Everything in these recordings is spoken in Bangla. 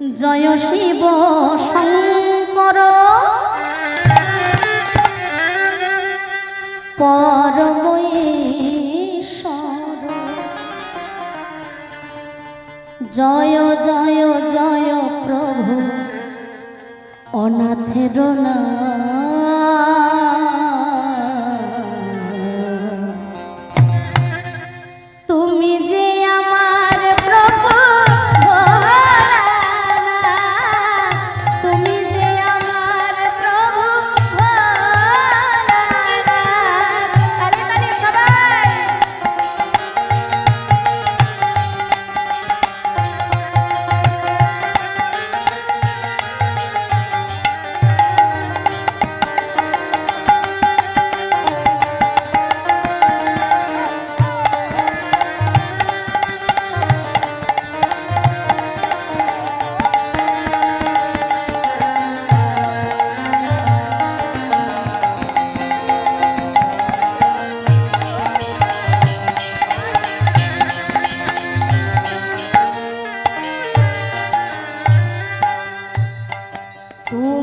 জয় শিব শঙ্কর। পরমেশ্বর। জয় জয় জয় প্রভু। অনাথের না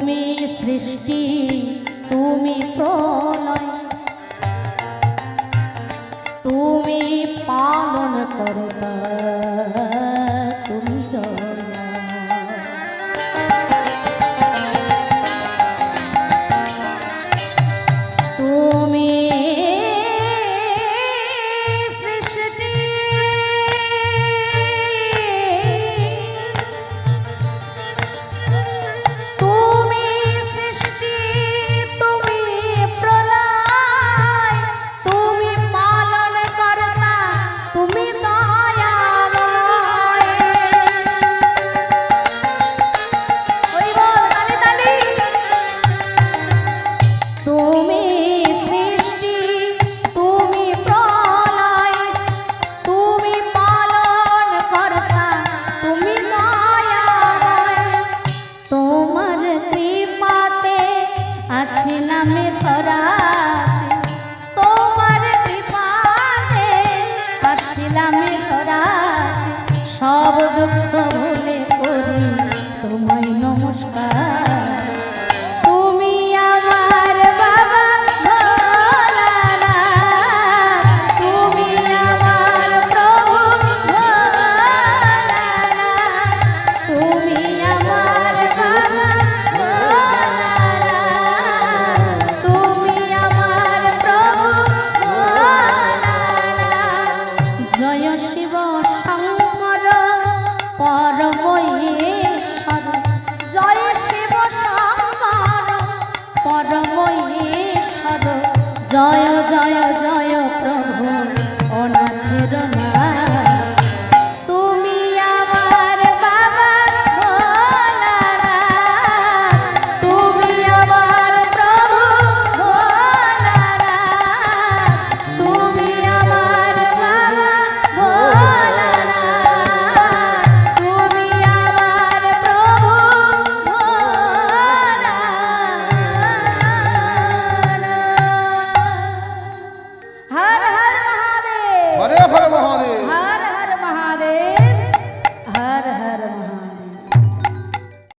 তুমি সৃষ্টি তুমি প্রলয়। তুমি পালন করতা ভুলে করি। পরময়ে সদ জয় জয় জয় প্রভু অনা